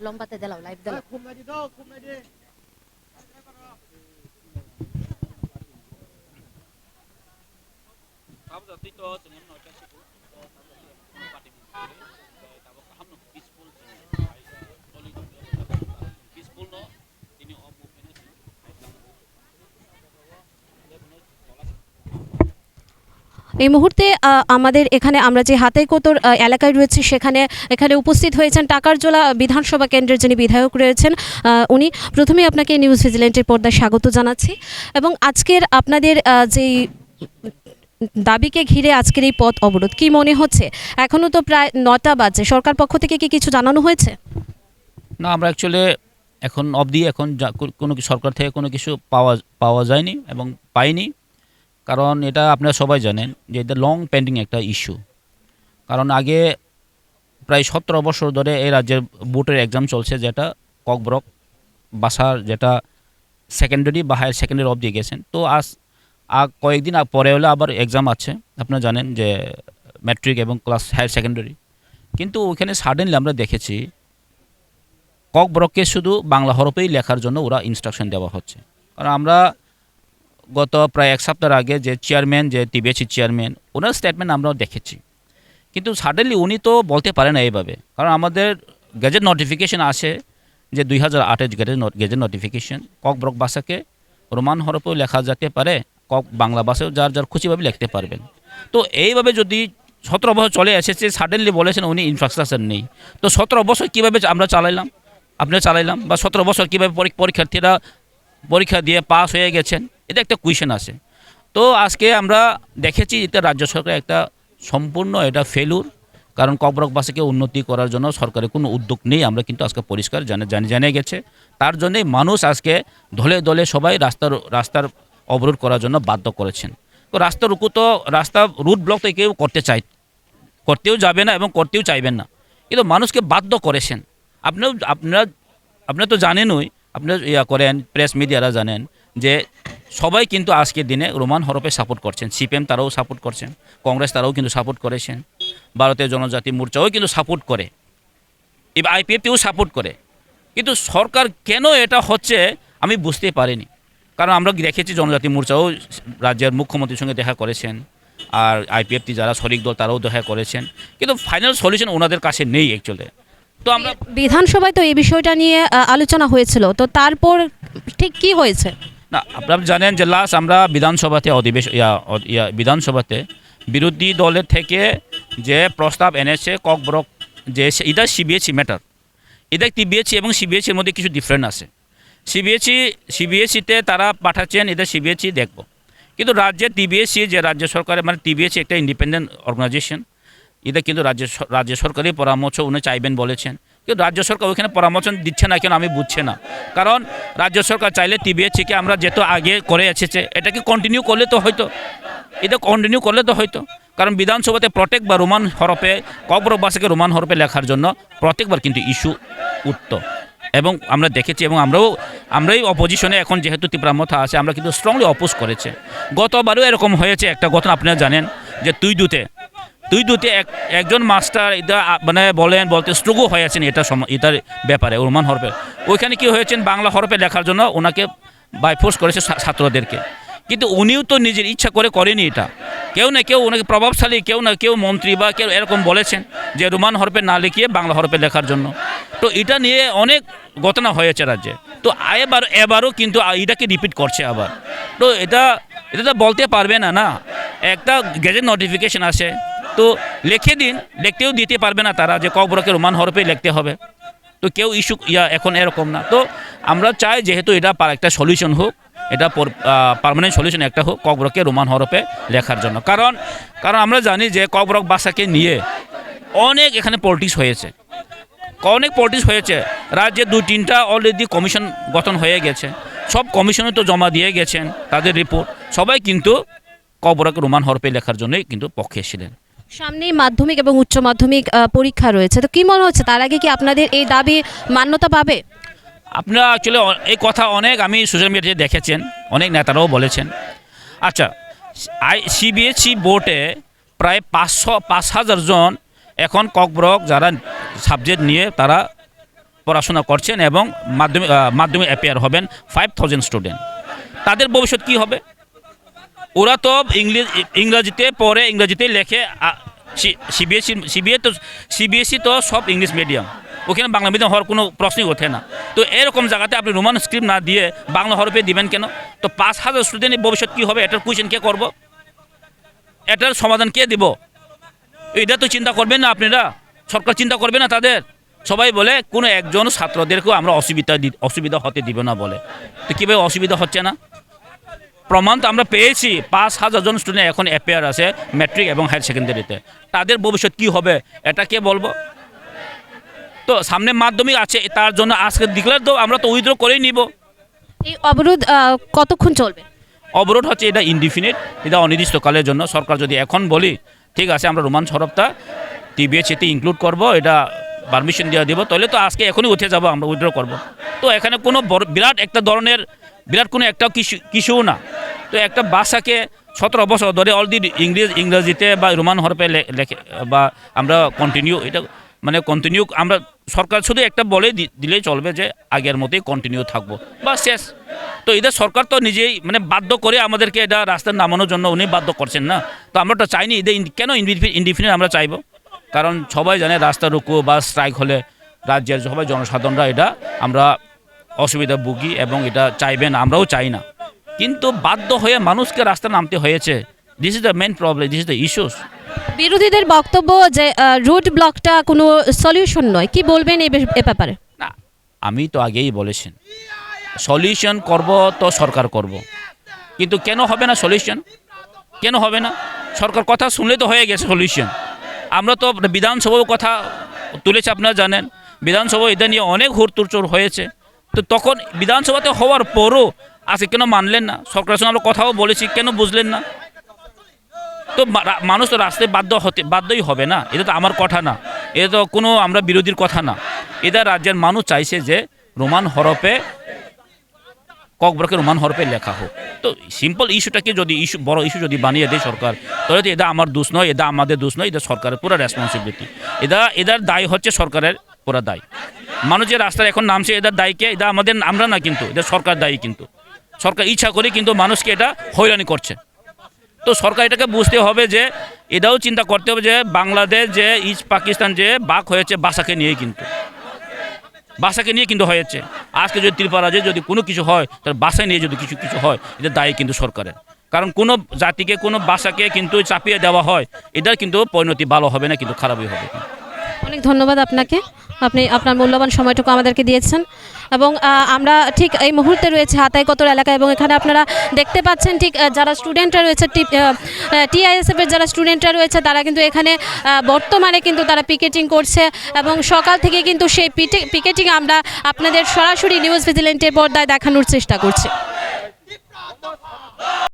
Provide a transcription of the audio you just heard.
লম্বাতে দিলাও live দিলাও คุม এই মুহূর্তে আমাদের এখানে আমরা যে হাতে কোতর এলাকায় রয়েছি, সেখানে, এখানে উপস্থিত হয়েছেন টাকারজোলা বিধানসভা কেন্দ্রের যিনি বিধায়ক রয়েছেন উনি প্রথমেই আপনাকে নিউজ ভিজিলেন্টের পর্দায় স্বাগত জানাচ্ছি। এবং আজকের আপনাদের যেই দাবিকে ঘিরে আজকের এই পথ অবরোধ, কি মনে হচ্ছে? এখনও তো প্রায় নটা বাজে, সরকার পক্ষ থেকে কি কিছু জানানো হয়েছে? না, আমরা অ্যাকচুয়ালি এখন, অবধি এখন কোনো সরকার থেকে কোনো কিছু পাওয়া পাওয়া যায়নি এবং পাইনি। কারণ এটা আপনারা সবাই জানেন যে এটা লং পেন্ডিং একটা ইস্যু কারণ আগে প্রায় সতেরো বছর ধরে এই রাজ্যের বোর্ডের এক্সাম চলছে যেটা ককব্রক বাসার যেটা সেকেন্ডারি বা হায়ার সেকেন্ডারি অবধি গেছেন। তো আজ কয়েকদিন পরে হলে আবার এক্সাম আছে। আপনারা জানেন যে ম্যাট্রিক এবং ক্লাস হায়ার সেকেন্ডারি কিন্তু ওইখানে সাডেনলি আমরা দেখেছি কক ব্রককে শুধু বাংলা হরফেই লেখার জন্য ওরা ইনস্ট্রাকশন দেওয়া হচ্ছে। কারণ আমরা গত প্রায় এক সপ্তাহ আগে যে চেয়ারম্যান যে টিবিএসি চেয়ারম্যান ওনার স্টেটমেন্ট আমরাও দেখেছি। কিন্তু সাডেনলি উনি তো বলতে পারে না এইভাবে। কারণ আমাদের গেজেট নোটিফিকেশন আসে যে দুই হাজার আটের gazette gazette notification Kokborok ভাষাকে রোমান হরফেও লেখা যেতে পারে, কক বাংলা ভাষাও যার যার খুশিভাবে লিখতে পারবেন। তো এইভাবে যদি সতেরো বছর চলে এসেছে সাডেনলি বলেছেন উনি ইনফ্রাস্ট্রাকচার নেই। তো সতেরো বছর কীভাবে আমরা চালাইলাম? আপনারা চালাইলাম। বা সতেরো বছর কীভাবে পরীক্ষার্থীরা পরীক্ষা দিয়ে পাস হয়ে গেছেন? এটা একটা কুয়েশন আছে। তো আজকে আমরা দেখেছি এটা রাজ্য সরকার একটা সম্পূর্ণ এটা ফেলুর কারণ কবরকবাসীকে উন্নতি করার জন্য সরকারের কোনো উদ্যোগ নেই, আমরা কিন্তু আজকে পরিষ্কার জানে জানে জেনে গেছে। তার জন্যই মানুষ আজকে দলে দলে সবাই রাস্তার রাস্তার অবরোধ করার জন্য বাধ্য করেছেন। তো রাস্তার রুকু তো, রাস্তা রুট ব্লক তো কেউ করতে চাই করতেও যাবে না এবং করতেও চাইবেন না। কিন্তু মানুষকে বাধ্য করেছেন। আপনিও, আপনারা আপনারা তো জানেনই, আপনারা ইয়া করেন প্রেস মিডিয়ারা জানেন যে সবাই কিন্তু আজকের দিনে রোমান হরফে সাপোর্ট করছেন। সিপিএম তারাও সাপোর্ট করছেন। কংগ্রেস তারাও কিন্তু সাপোর্ট করেছেন। ভারতীয় জনজাতি মোর্চাও কিন্তু সাপোর্ট করে। এবার আইপিএফটিও সাপোর্ট করে। কিন্তু সরকার কেন এটা হচ্ছে আমি বুঝতে পারিনি। কারণ আমরা দেখেছি জনজাতি মোর্চাও রাজ্যের মুখ্যমন্ত্রীর সঙ্গে দেখা করেছেন। আর আইপিএফটি যারা শরিক দল তারাও দেখা করেছেন। কিন্তু ফাইনাল সলিউশন ওনাদের কাছে নেই অ্যাকচুয়ালি তো আমরা বিধানসভায় তো এই বিষয়টা নিয়ে আলোচনা হয়েছিল। তো তারপর ঠিক কি হয়েছে? না, আপনারা জানেন যে লাস্ট আমরা বিধানসভাতে অধিবেশ, ইয়া বিধানসভাতে বিরোধী দলের থেকে যে প্রস্তাব এনেছে ককব্রক যে এটা সিবিএসই ম্যাটার এটা টিবিএসি এবং সিবিএসির মধ্যে কিছু ডিফারেন্ট আছে। সিবিএসই সিবিএসইতে তারা পাঠাচ্ছেন, এটা সিবিএসই দেখব। কিন্তু রাজ্যের টিবিএসসি যে রাজ্য সরকারের মানে টিবিএসসি একটা ইন্ডিপেন্ডেন্ট অর্গানাইজেশন এটা কিন্তু রাজ্য রাজ্য সরকারের পরামর্শ, উনি চাইবেন বলেছেন। কিন্তু রাজ্য সরকার ওইখানে পরামর্শ দিচ্ছে না, কেন আমি বুঝছে না। কারণ রাজ্য সরকার চাইলে টিবিএসসিকে আমরা যেহেতু আগে করে এসেছে এটাকে কন্টিনিউ করলে তো হয়তো, এটা কন্টিনিউ করলে তো হয়তো। কারণ বিধানসভাতে প্রত্যেকবার রোমান হরফে কবরবাসীকে রোমান হরফে লেখার জন্য প্রত্যেকবার কিন্তু ইস্যু উঠত। এবং আমরা দেখেছি এবং আমরাও, আমরাই অপোজিশনে এখন যেহেতু তীব্রামথা আছে, আমরা কিন্তু স্ট্রংলি অপোজ করেছে। গতবারও এরকম হয়েছে একটা ঘটনা, আপনারা জানেন, যে তুই দুতে তুই দুতে এক, একজন মাস্টার এটা মানে বলেন, বলতে স্ট্রোকও হয়েছেন এটা এটার ব্যাপারে রোমান হরফে। ওইখানে কি হয়েছেন, বাংলা হরফে লেখার জন্য ওনাকে বাইফোর্স করেছে ছাত্রদেরকে। কিন্তু উনিও তো নিজের ইচ্ছা করে করেনি এটা। কেউ না কেউ ওনাকে প্রভাবশালী, কেউ না কেউ মন্ত্রী বা কেউ এরকম বলেছেন যে রোমান হরফে না লিখিয়ে বাংলা হরফে লেখার জন্য। তো এটা নিয়ে অনেক ঘটনা হয়েছে রাজ্যে। তো এবার, এবারও কিন্তু এটাকে রিপিট করছে আবার। তো এটা এটা তো বলতে পারবে না না? একটা গেজেট নোটিফিকেশন আসে। তো লিখে দিন, লিখতেও দিতে পারবে না তারা যে কবরকে রোমান হরফে লিখতে হবে। তো কেউ ইস্যু, ইয়া, এখন এরকম না। তো আমরা চাই যেহেতু এটা একটা সলিউশন হোক, এটা পারমানেন্ট সলিউশন একটা হোক ককব্রককে রোমান হরফে লেখার জন্য। কারণ কারণ আমরা জানি যে ককব্রক ভাষাকে নিয়ে অনেক এখানে পলিটিক্স হয়েছে। অনেক পলিটিক্স হয়েছে। রাজ্যে দু, তিনটা অলরেডি কমিশন গঠন হয়ে গেছে। সব কমিশনে তো জমা দিয়ে গেছেন, তাদের রিপোর্ট সবাই কিন্তু কবরক রোমান হরফে লেখার জন্যই কিন্তু পক্ষে ছিলেন। সামনেই মাধ্যমিক এবং উচ্চ মাধ্যমিক পরীক্ষা রয়েছে। তো কি মনে হচ্ছে, তার আগে কি আপনাদের এই দাবি মান্যতা পাবে? আপনারা অ্যাকচুয়ালি এই কথা অনেক আমি সোশ্যাল মিডিয়াতে দেখেছেন, অনেক নেতারাও বলেছেন। আচ্ছা আই সিবিএসই বোর্ডে প্রায় পাঁচশো, পাঁচ হাজার জন এখন ককব্রক যারা সাবজেক্ট নিয়ে তারা পড়াশোনা করছেন এবং মাধ্যমিক মাধ্যমিক অ্যাপেয়ার হবেন ফাইভ থাউজেন্ড স্টুডেন্ট তাদের ভবিষ্যৎ কী হবে? ওরা তো ইংলিশ, ইংরাজিতে পড়ে, ইংরাজিতে লেখে সিবিএসসি সিবিএ তো সিবিএসসি তো সব ইংলিশ মিডিয়াম ওখানে বাংলা মিডিয়াম হওয়ার কোনো প্রশ্নই ওঠে না। তো এরকম জায়গাতে আপনি রোমান স্ক্রিপ্ট না দিয়ে বাংলা হরফে দিবেন কেন? তো পাঁচ হাজার স্টুডেন্টের ভবিষ্যৎ কী হবে? এটার কোয়েশ্চেন কে করব? এটার সমাধান কে দিব? এটা তো চিন্তা করবেন না আপনারা। সরকার চিন্তা করবে না তাদের। সবাই বলে, কোনো একজন ছাত্রদেরকেও আমরা অসুবিধা অসুবিধা হতে দিব না বলে। তো কীভাবে অসুবিধা হচ্ছে না? প্রমাণ তো আমরা পেয়েছি। পাঁচ হাজার জন স্টুডেন্ট এখন অ্যাপেয়ার আছে ম্যাট্রিক এবং হায়ার সেকেন্ডারিতে তাদের ভবিষ্যৎ কী হবে এটা কে বলব? তো সামনে মাধ্যমিক আছে তার জন্য আজকে ডিক্লেয়ার তো আমরা তো উইথড্র করেই নিব। এই অবরোধ কতক্ষণ চলবে? অবরোধ হচ্ছে এটা ইনডিফিনিট এটা অনির্দিষ্টকালের জন্য। সরকার যদি এখন বলি ঠিক আছে আমরা রোমান সরবটা টিবিএসিতে ইনক্লুড করব এটা পারমিশন দেওয়া দিব তাহলে তো আজকে এখনই উঠে যাব আমরা উইথড্র করব। তো এখানে কোনো বড় বিরাট একটা ধরনের বিরাট কোনো একটা কিছু কিছুও না। তো একটা বাসাকে সতেরো বছর ধরে অলরেডি ইংরেজ, ইংরেজিতে বা রোমান হরপে লেখে, বা আমরা কন্টিনিউ এটা মানে কন্টিনিউ আমরা সরকার শুধু একটা বলে দিলেই চলবে যে আগের মতোই কন্টিনিউ থাকব। বা শেষ। তো এদের সরকার তো নিজেই মানে বাধ্য করে আমাদেরকে এটা রাস্তায় নামানোর জন্য উনি বাধ্য করছেন না। তো আমরা তো চাইনি এদের কেন ইনডিফিনিট আমরা চাইব? কারণ সবাই জানে রাস্তা রুকু বা স্ট্রাইক হলে রাজ্যের সবাই জনসাধারণরা এটা আমরা অসুবিধা ভুগি এবং এটা চাইবেন আমরাও চাই না। কিন্তু বাধ্য হয়ে মানুষকে রাস্তায় নামতে হয়েছে। This is the main problem this is the issues বিরোধীদের বক্তব্য যে রোড ব্লকটা কোনো সলিউশন নয়। কি বলবেন এই এ ব্যাপারে? না আমি তো আগেই বলেছেন সলিউশন করব তো সরকার করব। কিন্তু কেন হবে না সলিউশন কেন হবে না? সরকার কথা শুনলে তো হয়ে গেছে সলিউশন আমরা তো বিধানসভাও কথা তুলেছে আপনারা জানেন। বিধানসভা এটা নিয়ে অনেক হুড়তুড়চুর হয়েছে। তো তখন বিধানসভাতে হওয়ার পরও আজকে কেন মানলেন না? সরকারের সঙ্গে আমরা কথাও বলেছি, কেন বুঝলেন না? তো মানুষ তো রাস্তায় বাধ্য হতে, বাধ্যই হবে না। এটা তো আমার কথা না। এটা তো কোনো আমরা বিরোধীর কথা না। এটা রাজ্যের মানুষ চাইছে যে রোমান হরপে, ককবরকে রোমান হরপে লেখা হোক। তো সিম্পল ইস্যুটাকে যদি ইস্যু, বড় ইস্যু যদি বানিয়ে দেয় সরকার, তাহলে তো এটা আমার দোষ নয়, এটা আমাদের দোষ নয়, এটা সরকারের পুরো রেসপন্সিবিলিটি এটা, এটার দায় হচ্ছে সরকারের পুরো দায়। মানুষ যে রাস্তায় এখন নামছে এটার দায়কে, এটা আমাদের, আমরা না কিন্তু, এটা সরকার দায়ী কিন্তু। সরকার ইচ্ছা করে কিন্তু মানুষকে এটা হয়রানি করছে। তো সরকার এটাকে বুঝতে হবে যে, এটাও চিন্তা করতে হবে যে, বাংলাদেশ যে, ইস্ট পাকিস্তান যে, বাক হয়েছে, বাসাকে নিয়ে কিন্তু। বাসাকে নিয়ে কিন্তু হয়েছে। আজকে যদি ত্রিপুরাজে যদি কোনো কিছু হয়, তাহলে বাসায় নিয়ে যদি কিছু কিছু হয়, এটা দায়ী কিন্তু সরকারের। কারণ কোনো জাতিকে, কোনো বাসাকে কিন্তু চাপিয়ে দেওয়া হয়, এটার কিন্তু পরিণতি ভালো হবে না, কিন্তু খারাপই হবে। অনেক ধন্যবাদ আপনাকে। আপনি আপনার মূল্যবান সময়টুকু আমাদেরকে দিয়েছেন। এবং আমরা ঠিক এই মুহূর্তে রয়েছে হাতাইকতর এলাকা এবং এখানে আপনারা দেখতে পাচ্ছেন ঠিক যারা স্টুডেন্টরা রয়েছে টিআইএসএফ এর যারা স্টুডেন্টরা রয়েছে, তারা কিন্তু এখানে বর্তমানে কিন্তু তারা পিকেটিং করছে এবং সকাল থেকে কিন্তু সেই পিকেটিং আমরা আপনাদের সরাসরি নিউজ ভিজিলেন্টের পর্দায় দেখানোর চেষ্টা করছি।